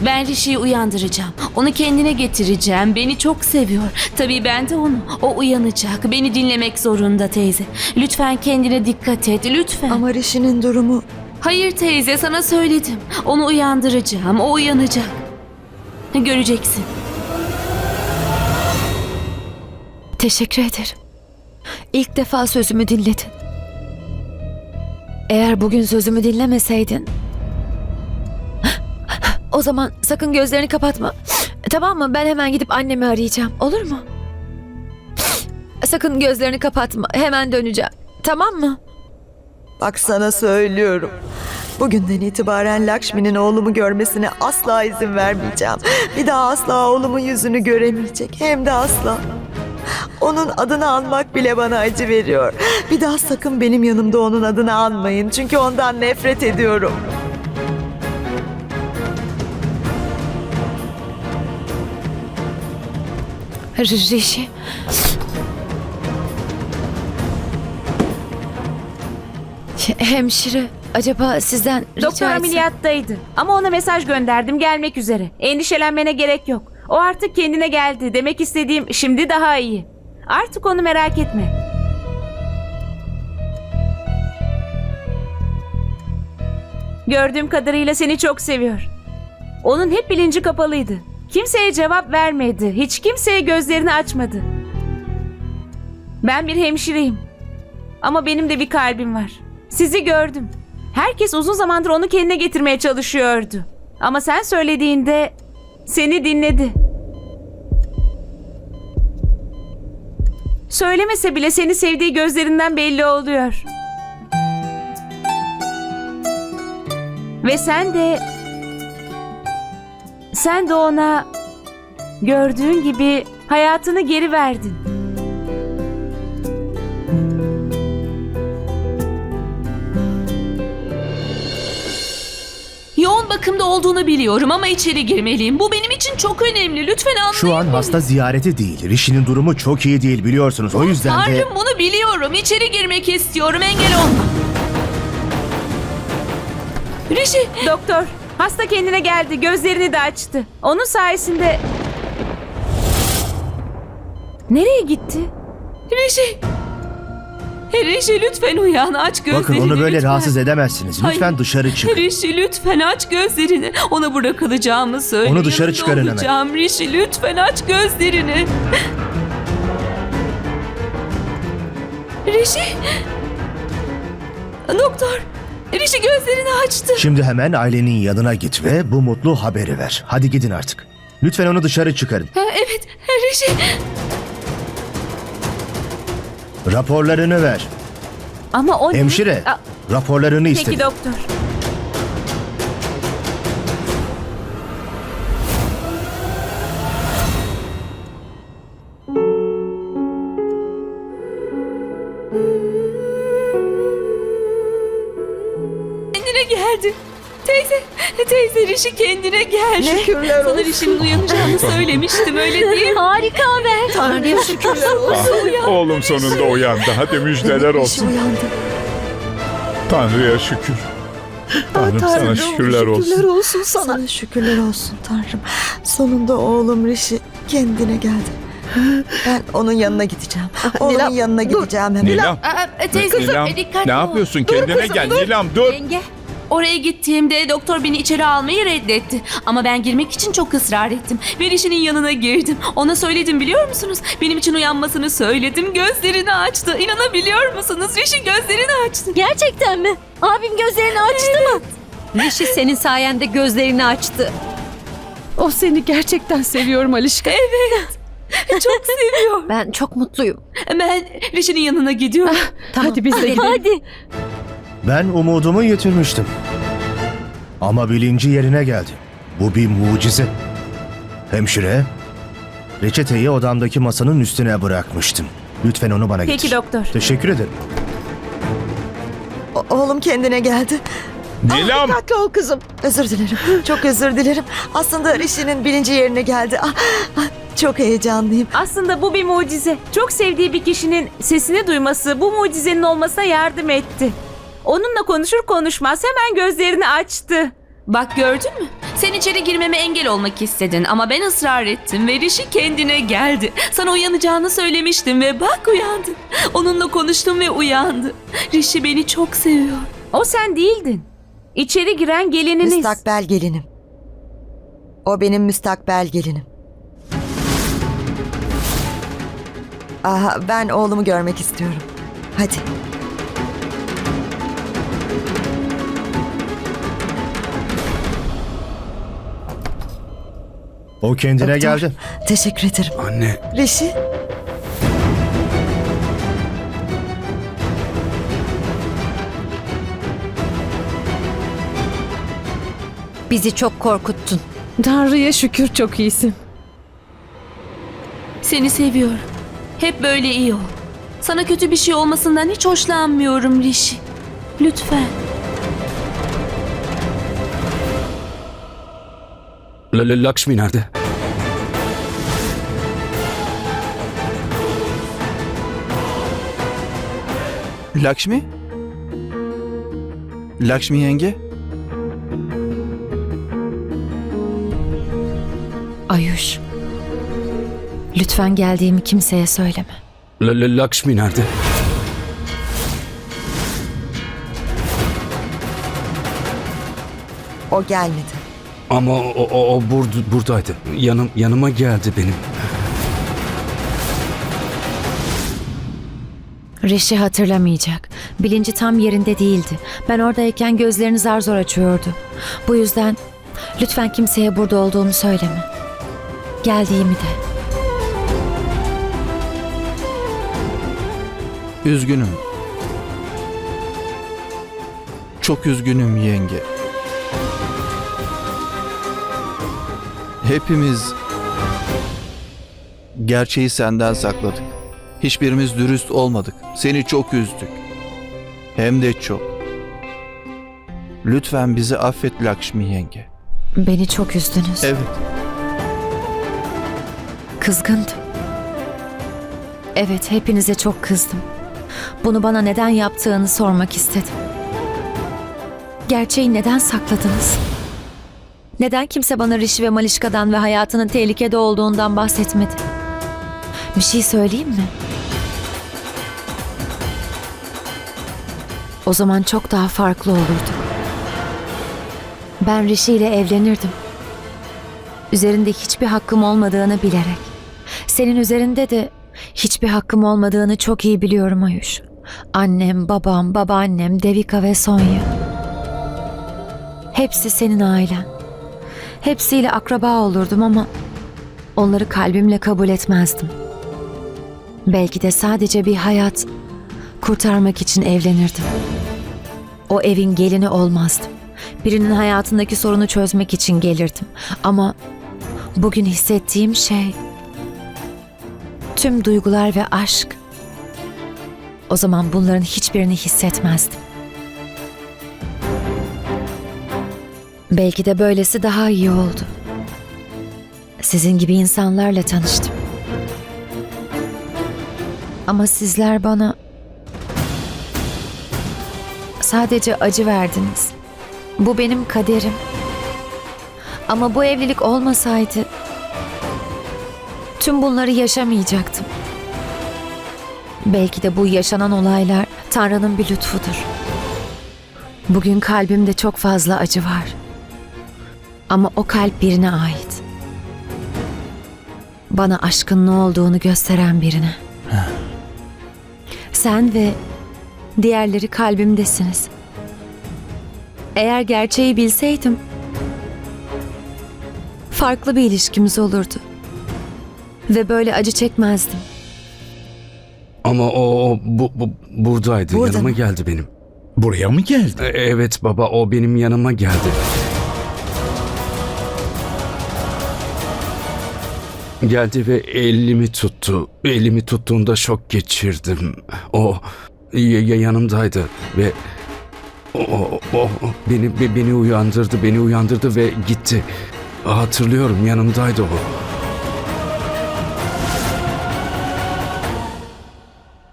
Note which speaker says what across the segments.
Speaker 1: Ben Rishi'yi uyandıracağım. Onu kendine getireceğim. Beni çok seviyor. Tabii ben de onu. O uyanacak. Beni dinlemek zorunda teyze. Lütfen kendine dikkat et. Lütfen.
Speaker 2: Ama Rishi'nin durumu
Speaker 1: Hayır teyze sana söyledim. Onu uyandıracağım. O uyanacak. Göreceksin.
Speaker 2: Teşekkür ederim. İlk defa sözümü dinledin. Eğer bugün sözümü dinlemeseydin... O zaman sakın gözlerini kapatma. Tamam mı? Ben hemen gidip annemi arayacağım. Olur mu? Sakın gözlerini kapatma. Hemen döneceğim. Tamam mı?
Speaker 3: Bak sana söylüyorum. Bugünden itibaren Lakshmi'nin oğlumu görmesine asla izin vermeyeceğim. Bir daha asla oğlumun yüzünü göremeyecek. Hem de asla. Onun adını anmak bile bana acı veriyor. Bir daha sakın benim yanımda onun adını anmayın. Çünkü ondan nefret ediyorum.
Speaker 2: Rishi. Hemşire, acaba sizden rica
Speaker 4: Doktor
Speaker 2: etsem-
Speaker 4: ameliyattaydı. Ama ona mesaj gönderdim gelmek üzere. Endişelenmene gerek yok. O artık kendine geldi. Demek istediğim şimdi daha iyi. Artık onu merak etme. Gördüğüm kadarıyla seni çok seviyor. Onun hep bilinci kapalıydı. Kimseye cevap vermedi. Hiç kimseye gözlerini açmadı. Ben bir hemşireyim. Ama benim de bir kalbim var. Sizi gördüm. Herkes uzun zamandır onu kendine getirmeye çalışıyordu. Ama sen söylediğinde seni dinledi. Söylemese bile seni sevdiği gözlerinden belli oluyor. Ve sen de sen de ona gördüğün gibi hayatını geri verdin.
Speaker 1: Yoğun bakımda olduğunu biliyorum ama içeri girmeliyim. Bu benim için çok önemli. Lütfen anlayın
Speaker 5: Şu an
Speaker 1: beni.
Speaker 5: hasta ziyareti değil. Rishi'nin durumu çok iyi değil biliyorsunuz. O yüzden de...
Speaker 1: Tanrım bunu biliyorum. İçeri girmek istiyorum. Engel olma. Rishi,
Speaker 4: Doktor, hasta kendine geldi, gözlerini de açtı. Onun sayesinde... Nereye gitti?
Speaker 1: Rishi. Rishi lütfen uyan. Aç gözlerini.
Speaker 5: Bakın onu böyle
Speaker 1: lütfen.
Speaker 5: rahatsız edemezsiniz. Lütfen
Speaker 1: Hayır.
Speaker 5: dışarı çıkın.
Speaker 1: Rishi lütfen aç gözlerini. Ona bırakılacağımı söyle.
Speaker 5: Onu dışarı
Speaker 1: Yanında
Speaker 5: çıkarın hemen.
Speaker 1: olacağım. Rishi lütfen aç gözlerini. Rishi. Doktor. Rishi gözlerini açtı.
Speaker 5: Şimdi hemen ailenin yanına git ve bu mutlu haberi ver. Hadi gidin artık. Lütfen onu dışarı çıkarın.
Speaker 1: Ha, Evet. Rishi.
Speaker 5: Raporlarını ver.
Speaker 4: Ama o ne?
Speaker 5: Hemşire,
Speaker 4: Aa,
Speaker 5: raporlarını
Speaker 4: Peki
Speaker 5: istedim.
Speaker 4: doktor.
Speaker 1: Teyze, Rishi kendine geldi.
Speaker 3: Şükürler
Speaker 1: Sana
Speaker 3: olsun.
Speaker 1: Rishi'nin uyanacağını söylemiştim öyle değil mi?
Speaker 2: Harika haber.
Speaker 3: Tanrı'ya şükürler olsun.
Speaker 6: Oğlum sonunda uyandı. Hadi müjdeler olsun.
Speaker 3: uyandı.
Speaker 6: Tanrı'ya şükür. Tanrım sana
Speaker 3: Tanrım,
Speaker 6: şükürler olsun.
Speaker 3: olsun sana. Sana şükürler olsun Tanrım. Sonunda oğlum Rishi kendine geldi. Ben onun yanına gideceğim. Oğlumun yanına gideceğim hemen.
Speaker 6: Nilam,
Speaker 1: Aa, teyze,
Speaker 6: Nilam
Speaker 1: e, dikkatli
Speaker 6: ne
Speaker 1: ol.
Speaker 6: yapıyorsun? Kendine gel Nilam dur.
Speaker 1: Oraya gittiğimde doktor beni içeri almayı reddetti. Ama ben girmek için çok ısrar ettim. Ve Rishi'nin yanına girdim. Ona söyledim biliyor musunuz? Benim için uyanmasını söyledim. Gözlerini açtı. İnanabiliyor musunuz? Rishi gözlerini açtı.
Speaker 7: Gerçekten mi? Abim gözlerini açtı mı? Rishi senin sayende gözlerini açtı.
Speaker 8: O seni gerçekten seviyorum Alişka.
Speaker 1: Çok seviyor.
Speaker 7: Ben çok mutluyum.
Speaker 1: Ben Rishi'nin yanına gidiyorum.
Speaker 8: Hadi biz de gidelim.
Speaker 7: Hadi.
Speaker 5: Ben umudumu yitirmiştim. Ama bilinci yerine geldi. Bu bir mucize. Hemşire, reçeteyi odamdaki masanın üstüne bırakmıştım. Lütfen onu bana getir.
Speaker 4: Peki doktor.
Speaker 5: Teşekkür ederim.
Speaker 3: O- oğlum kendine geldi.
Speaker 6: Nilam.
Speaker 3: Dikkatli ol kızım. Özür dilerim. Çok özür dilerim. Aslında Rishi'nin bilinci yerine geldi. Ah, ah, çok heyecanlıyım.
Speaker 4: Aslında bu bir mucize. Çok sevdiği bir kişinin sesini duyması bu mucizenin olmasına yardım etti. Onunla konuşur konuşmaz hemen gözlerini açtı.
Speaker 1: Bak gördün mü? Sen içeri girmeme engel olmak istedin ama ben ısrar ettim ve Rişi kendine geldi. Sana uyanacağını söylemiştim ve bak uyandı. Onunla konuştum ve uyandı. Rişi beni çok seviyor.
Speaker 4: O sen değildin. İçeri giren gelininiz.
Speaker 3: Müstakbel gelinim. O benim müstakbel gelinim. Aha, ben oğlumu görmek istiyorum. Hadi.
Speaker 5: O kendine
Speaker 3: Doktor,
Speaker 5: geldi.
Speaker 3: Teşekkür ederim.
Speaker 6: Anne.
Speaker 3: Rişi.
Speaker 7: Bizi çok korkuttun.
Speaker 8: Tanrı'ya şükür çok iyisin.
Speaker 1: Seni seviyorum. Hep böyle iyi ol. Sana kötü bir şey olmasından hiç hoşlanmıyorum Rişi. Lütfen.
Speaker 9: L- L- Lakshmi nerede?
Speaker 10: Lakshmi? Lakshmi yenge?
Speaker 2: Ayuş. Lütfen geldiğimi kimseye söyleme.
Speaker 9: L- L- Lakshmi nerede?
Speaker 3: O gelmedi.
Speaker 9: Ama o, o, o burd- buradaydı. Yanım yanıma geldi benim.
Speaker 2: Rişi hatırlamayacak. Bilinci tam yerinde değildi. Ben oradayken gözlerini zar zor açıyordu. Bu yüzden lütfen kimseye burada olduğumu söyleme. Geldiğimi de.
Speaker 10: Üzgünüm. Çok üzgünüm yenge. Hepimiz gerçeği senden sakladık. Hiçbirimiz dürüst olmadık. Seni çok üzdük. Hem de çok. Lütfen bizi affet Lakshmi yenge.
Speaker 2: Beni çok üzdünüz.
Speaker 10: Evet.
Speaker 2: Kızgındım. Evet, hepinize çok kızdım. Bunu bana neden yaptığını sormak istedim. Gerçeği neden sakladınız? Neden kimse bana Rishi ve Malişka'dan ve hayatının tehlikede olduğundan bahsetmedi? Bir şey söyleyeyim mi? O zaman çok daha farklı olurdu. Ben Rishi ile evlenirdim. Üzerinde hiçbir hakkım olmadığını bilerek. Senin üzerinde de hiçbir hakkım olmadığını çok iyi biliyorum Ayuş. Annem, babam, babaannem, Devika ve Sonya. Hepsi senin ailen. Hepsiyle akraba olurdum ama onları kalbimle kabul etmezdim. Belki de sadece bir hayat kurtarmak için evlenirdim. O evin gelini olmazdım. Birinin hayatındaki sorunu çözmek için gelirdim. Ama bugün hissettiğim şey tüm duygular ve aşk. O zaman bunların hiçbirini hissetmezdim. Belki de böylesi daha iyi oldu. Sizin gibi insanlarla tanıştım. Ama sizler bana sadece acı verdiniz. Bu benim kaderim. Ama bu evlilik olmasaydı tüm bunları yaşamayacaktım. Belki de bu yaşanan olaylar Tanrı'nın bir lütfudur. Bugün kalbimde çok fazla acı var. Ama o kalp birine ait. Bana aşkın ne olduğunu gösteren birine. Sen ve diğerleri kalbimdesiniz. Eğer gerçeği bilseydim farklı bir ilişkimiz olurdu. Ve böyle acı çekmezdim.
Speaker 9: Ama o, o bu, bu buradaydı.
Speaker 3: Burada
Speaker 9: yanıma
Speaker 3: mı?
Speaker 9: geldi benim.
Speaker 6: Buraya mı geldi?
Speaker 9: E- evet baba o benim yanıma geldi. Geldi ve elimi tuttu. Elimi tuttuğunda şok geçirdim. O ya- ya- yanımdaydı ve o, o, beni be- beni uyandırdı, beni uyandırdı ve gitti. Hatırlıyorum yanımdaydı o.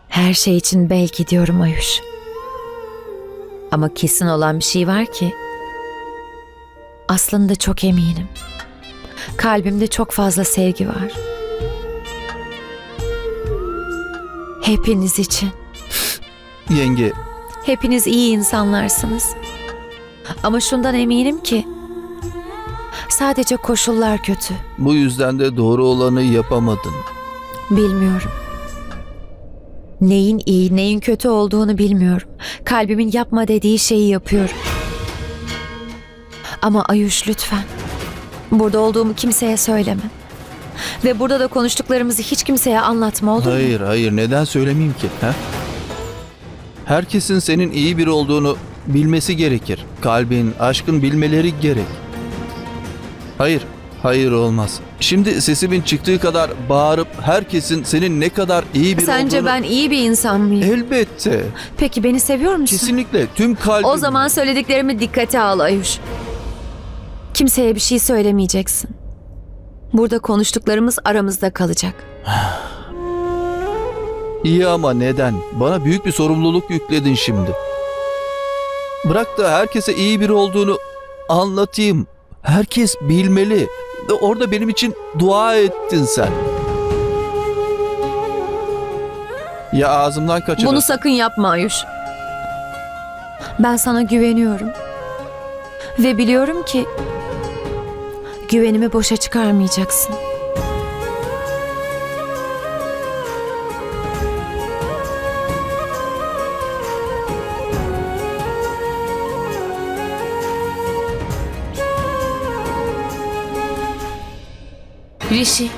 Speaker 2: Her şey için belki diyorum Ayuş. Ama kesin olan bir şey var ki Aslında çok eminim. Kalbimde çok fazla sevgi var. Hepiniz için.
Speaker 10: Yenge,
Speaker 2: Hepiniz iyi insanlarsınız. Ama şundan eminim ki sadece koşullar kötü.
Speaker 10: bu yüzden de doğru olanı yapamadın.
Speaker 2: Bilmiyorum. Neyin iyi, neyin kötü olduğunu bilmiyorum. Kalbimin yapma dediği şeyi yapıyorum. Ama Ayuş lütfen. Burada olduğumu kimseye söyleme. Ve burada da konuştuklarımızı hiç kimseye anlatma olur mu?
Speaker 10: Hayır, hayır. Neden söylemeyeyim ki? He? Herkesin senin iyi biri olduğunu bilmesi gerekir. Kalbin, aşkın bilmeleri gerek. Hayır, hayır olmaz. Şimdi sesimin çıktığı kadar bağırıp herkesin senin ne kadar iyi biri
Speaker 2: Sence
Speaker 10: olduğunu...
Speaker 2: ben iyi bir insan mıyım?
Speaker 10: Elbette.
Speaker 2: Peki beni seviyor musun?
Speaker 10: Kesinlikle. Tüm kalbim...
Speaker 2: O zaman söylediklerimi dikkate al Ayuş. Kimseye bir şey söylemeyeceksin. Burada konuştuklarımız aramızda kalacak.
Speaker 10: İyi ama neden? Bana büyük bir sorumluluk yükledin şimdi. Bırak da herkese iyi biri olduğunu anlatayım. Herkes bilmeli. Orada benim için dua ettin sen. Ya ağzımdan kaçan...
Speaker 2: Bunu sakın yapma Ayuş. Ben sana güveniyorum. Ve biliyorum ki güvenimi boşa çıkarmayacaksın.
Speaker 1: Rishi,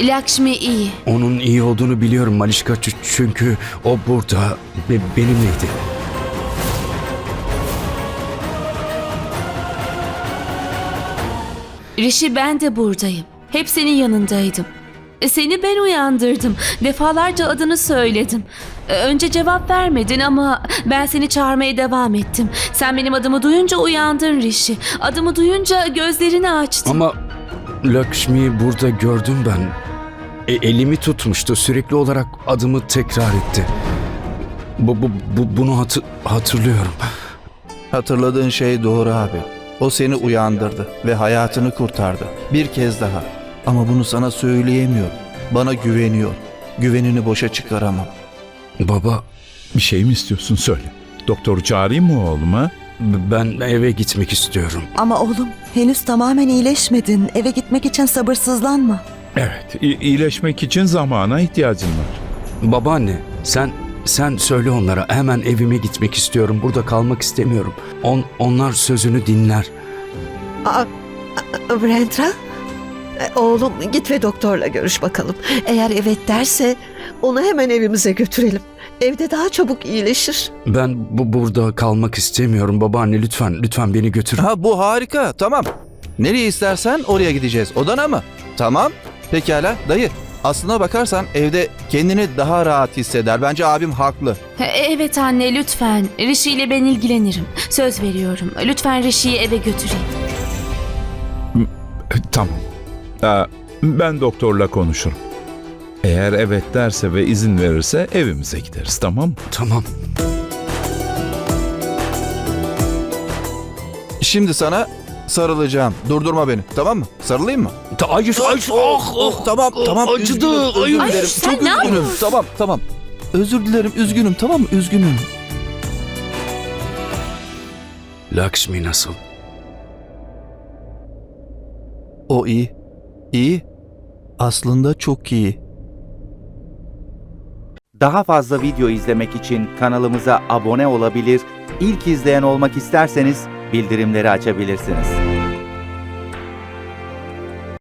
Speaker 1: Lakshmi iyi.
Speaker 9: Onun iyi olduğunu biliyorum Malişka çünkü o burada ve benimleydi.
Speaker 1: Rishi ben de buradayım. Hep senin yanındaydım. E, Seni ben uyandırdım. Defalarca adını söyledim. E, Önce cevap vermedin ama ben seni çağırmaya devam ettim. Sen benim adımı duyunca uyandın Rishi. Adımı duyunca gözlerini açtın.
Speaker 9: Ama Lakshmi'yi burada gördüm ben. E, elimi tutmuştu sürekli olarak adımı tekrar etti. Bu, bu, bu bunu hatı- hatırlıyorum.
Speaker 10: Hatırladığın şey doğru abi. O seni uyandırdı ve hayatını kurtardı. Bir kez daha. Ama bunu sana söyleyemiyorum. Bana güveniyor. Güvenini boşa çıkaramam.
Speaker 9: Baba
Speaker 6: Bir şey mi istiyorsun söyle. Doktoru çağırayım mı oğluma?
Speaker 9: ben eve gitmek istiyorum.
Speaker 3: Ama oğlum henüz tamamen iyileşmedin. Eve gitmek için sabırsızlanma.
Speaker 6: Evet, iyileşmek için zamana ihtiyacın var.
Speaker 9: Babaanne sen sen söyle onlara hemen evime gitmek istiyorum. Burada kalmak istemiyorum. On, onlar sözünü dinler.
Speaker 11: Aa, Brenda, e, oğlum git ve doktorla görüş bakalım. Eğer evet derse onu hemen evimize götürelim. Evde daha çabuk iyileşir.
Speaker 9: Ben bu burada kalmak istemiyorum babaanne lütfen lütfen beni götür.
Speaker 10: Ha bu harika. Tamam. Nereye istersen oraya gideceğiz. Odana mı? Tamam. Pekala dayı. Aslına bakarsan evde kendini daha rahat hisseder. Bence abim haklı.
Speaker 1: E, Evet anne lütfen. Rishi ile ben ilgilenirim. Söz veriyorum. Lütfen Rishi'yi eve götüreyim.
Speaker 6: Tamam. Aa, ben doktorla konuşurum. Eğer evet derse ve izin verirse evimize gideriz tamam mı?
Speaker 9: Tamam.
Speaker 10: Şimdi sana sarılacağım. Durdurma beni. Tamam mı? Sarılayım mı?
Speaker 9: Ta, ayış ayış ah,
Speaker 10: Oh, tamam tamam.
Speaker 9: acıdı,
Speaker 10: Üzgünüm, dilerim.
Speaker 1: sen
Speaker 10: Çok
Speaker 1: ne
Speaker 10: üzgünüm.
Speaker 1: yapıyorsun?
Speaker 10: Tamam tamam. Özür dilerim. Üzgünüm tamam mı? Üzgünüm.
Speaker 9: Lakshmi nasıl?
Speaker 10: O iyi. İyi. Aslında çok iyi.
Speaker 12: Daha fazla video izlemek için kanalımıza abone olabilir, ilk izleyen olmak isterseniz bildirimleri açabilirsiniz.